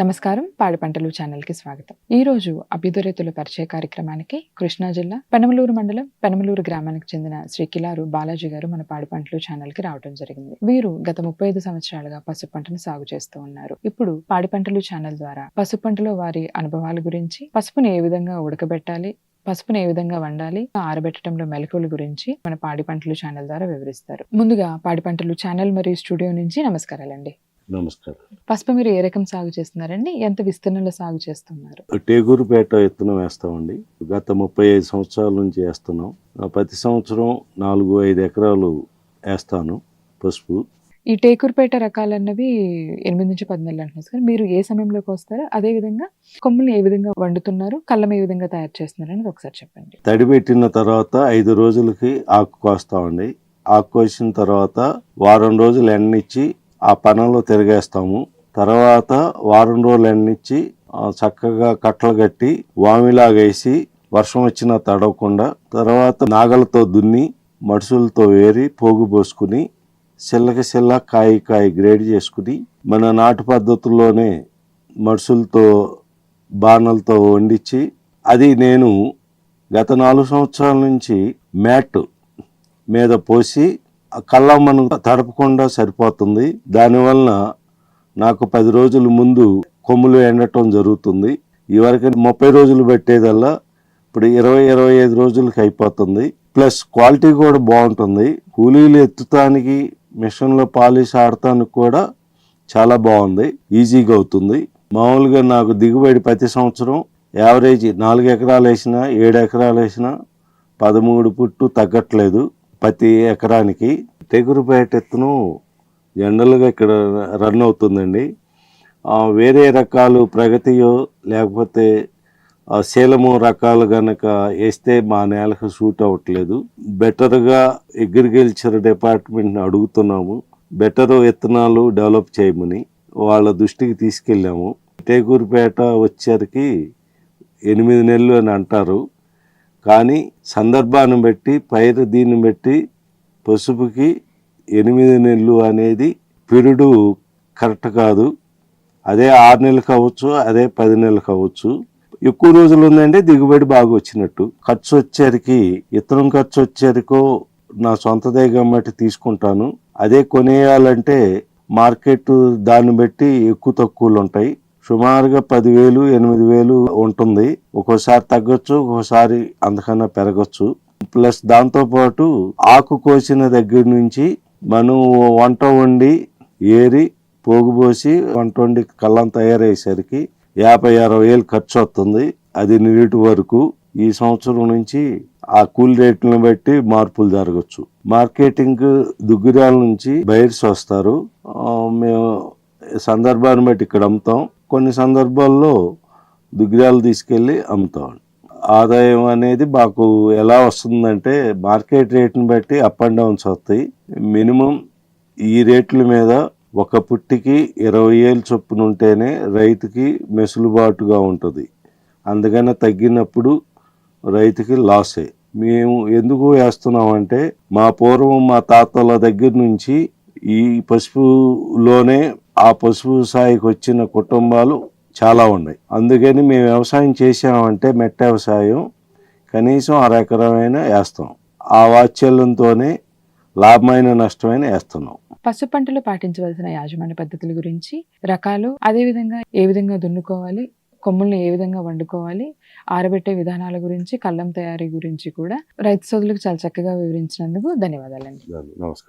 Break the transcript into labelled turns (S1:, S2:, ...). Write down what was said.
S1: నమస్కారం. పాడి పంటలు ఛానల్కి స్వాగతం. ఈ రోజు అభ్యుదరైతుల పరిచయ కార్యక్రమానికి కృష్ణా జిల్లా పెనమలూరు మండలం పెనమలూరు గ్రామానికి చెందిన శ్రీ కిలారు బాలాజీ గారు మన పాడి పంటలు ఛానల్కి రావడం జరిగింది. వీరు గత ముప్పై ఐదు సంవత్సరాలుగా పసుపు పంటను సాగు చేస్తూ ఉన్నారు. ఇప్పుడు పాడి పంటలు ఛానల్ ద్వారా పసుపు పంటలో వారి అనుభవాల గురించి పసుపుని ఏ విధంగా ఉడకబెట్టాలి పసుపుని ఏ విధంగా వండాలి ఆరబెట్టడంలో మెలకువల గురించి మన పాడి పంటలు ఛానల్ ద్వారా వివరిస్తారు. ముందుగా పాడి పంటలు ఛానల్ మరియు స్టూడియో నుంచి నమస్కారాలండి.
S2: నమస్కారం.
S1: పసుపు మీరు ఏ రకం సాగు చేస్తున్నారండి? ఎంత విస్తీర్ణంలో సాగు చేస్తున్నారు?
S2: టేగూరుపేట విత్తనం వేస్తామండి. గత ముప్పై ఐదు సంవత్సరాల నుంచి వేస్తున్నాం. ప్రతి సంవత్సరం నాలుగు ఐదు ఎకరాలు వేస్తాను పసుపు.
S1: ఈ టేకూర్పేట రకాలన్నవి ఎనిమిది నుంచి పది నెలలు అంటున్నారు సార్. మీరు ఏ సమయంలోకి వస్తారో అదే విధంగా కొమ్ములు ఏ విధంగా వండుతున్నారు కళ్ళం ఏ విధంగా తయారు చేస్తున్నారు అనేది ఒకసారి చెప్పండి.
S2: తడి పెట్టిన తర్వాత ఐదు రోజులకి ఆకు కోస్తామండి. ఆకు కోసిన తర్వాత వారం రోజులు ఎండనిచ్చి ఆ పనంలో తిరిగేస్తాము. తర్వాత వారం రోజులు ఎండనిచ్చి చక్కగా కట్టలు కట్టి వామిలాగేసి వర్షం వచ్చినా తడవకుండా తర్వాత నాగలతో దున్ని మడుసులతో వేరి పోగు పోసుకుని సిల్లకి సిల్ల కాయి కాయి గ్రేడ్ చేసుకుని మన నాటు పద్ధతుల్లోనే మడుసులతో బాణలతో వండించి అది నేను గత నాలుగు సంవత్సరాల నుంచి మ్యాట్ మీద పోసి కళ్ళ మనం తడపకుండా సరిపోతుంది. దానివలన నాకు పది రోజుల ముందు కొమ్ములు ఎండటం జరుగుతుంది. ఇవరకు ముప్పై రోజులు పెట్టేదల్లా ఇప్పుడు ఇరవై ఇరవై ఐదు రోజులకి అయిపోతుంది. ప్లస్ క్వాలిటీ కూడా బాగుంటుంది. కూలీలు ఎత్తుతానికి మిషన్లో పాలిష్ ఆడటానికి కూడా చాలా బాగుంది. ఈజీగా అవుతుంది. మామూలుగా నాకు దిగుబడి ప్రతి సంవత్సరం యావరేజ్ నాలుగు ఎకరాలు వేసినా ఏడు ఎకరాలు వేసినా పదమూడు పుట్టు తగ్గట్లేదు. ప్రతి ఎకరానికి తెగురుపేట ఎత్తును జనరల్గా ఇక్కడ రన్ అవుతుందండి. వేరే రకాలు ప్రగతియో లేకపోతే శీలము రకాలు కనుక వేస్తే మా నేలకు సూట్ అవ్వట్లేదు. బెటర్గా అగ్రికల్చర్ డిపార్ట్మెంట్ని అడుగుతున్నాము. బెటర్ విత్తనాలు డెవలప్ చేయమని వాళ్ళ దృష్టికి తీసుకెళ్ళాము. టేకూరుపేట వచ్చేసరికి ఎనిమిది నెలలు అని అంటారు. కానీ సందర్భాన్ని బట్టి పైరు దీన్ని బట్టి పసుపుకి ఎనిమిది నెలలు అనేది పిరుడు కరెక్ట్ కాదు. అదే ఆరు నెలలు కావచ్చు అదే పది నెలలు కావచ్చు. ఎక్కువ రోజులు ఉందంటే దిగుబడి బాగా వచ్చినట్టు. ఖర్చు వచ్చేసరికి ఇతరం ఖర్చు వచ్చేరికో నా సొంత దగ్గర తీసుకుంటాను. అదే కొనేయాలంటే మార్కెట్ దాన్ని బట్టి ఎక్కువ తక్కువలు ఉంటాయి. సుమారుగా పదివేలు ఎనిమిది వేలు ఉంటుంది. ఒక్కోసారి తగ్గొచ్చు ఒక్కోసారి అంతకన్నా పెరగచ్చు. ప్లస్ దాంతోపాటు ఆకు కోసిన దగ్గర నుంచి మనం వంట వండి ఏరి పోగుపోసి వంట వండి కళ్ళం తయారయ్యేసరికి యాభై అరవై వేలు ఖర్చు వస్తుంది అది నీటి వరకు ఈ సంవత్సరం నుంచి ఆ కూల్ రేట్లను బట్టి మార్పులు జరగచ్చు. మార్కెటింగ్ దుగ్గిరాల నుంచి బయర్స్ వస్తారు. మేము సందర్భాన్ని బట్టి ఇక్కడ అమ్ముతాం. కొన్ని సందర్భాల్లో దుగ్గిరాలు తీసుకెళ్ళి అమ్ముతాం ఆదాయం అనేది మాకు ఎలా వస్తుందంటే మార్కెట్ రేట్ని బట్టి అప్ అండ్ డౌన్స్ వస్తాయి. మినిమం ఈ రేట్ల మీద ఒక పుట్టికి ఇరవై ఏళ్ళు చొప్పున ఉంటేనే రైతుకి మెసులుబాటుగా ఉంటుంది. అందుకని తగ్గినప్పుడు రైతుకి లాసే. మేము ఎందుకు వేస్తున్నామంటే మా పూర్వం మా తాతల దగ్గర నుంచి ఈ పసుపులోనే ఆ పసుపు సాయికి వచ్చిన కుటుంబాలు చాలా ఉన్నాయి. అందుకని మేము వ్యవసాయం చేసామంటే మెట్ట వ్యవసాయం కనీసం అరెకరమైన వేస్తాం. ఆ వాత్సల్యంతోనే లాభమైన నష్టమైన వేస్తున్నాం.
S1: పసు పంటలు పాటించవలసిన యాజమాన్య పద్ధతుల గురించి రకాలు అదే విధంగా ఏ విధంగా దున్నుకోవాలి కొమ్ముల్ని ఏ విధంగా వండుకోవాలి ఆరబెట్టే విధానాల గురించి కళ్ళం తయారీ గురించి కూడా రైతు సోదరులకు చాలా చక్కగా వివరించినందుకు ధన్యవాదాలండి.
S2: నమస్కారం.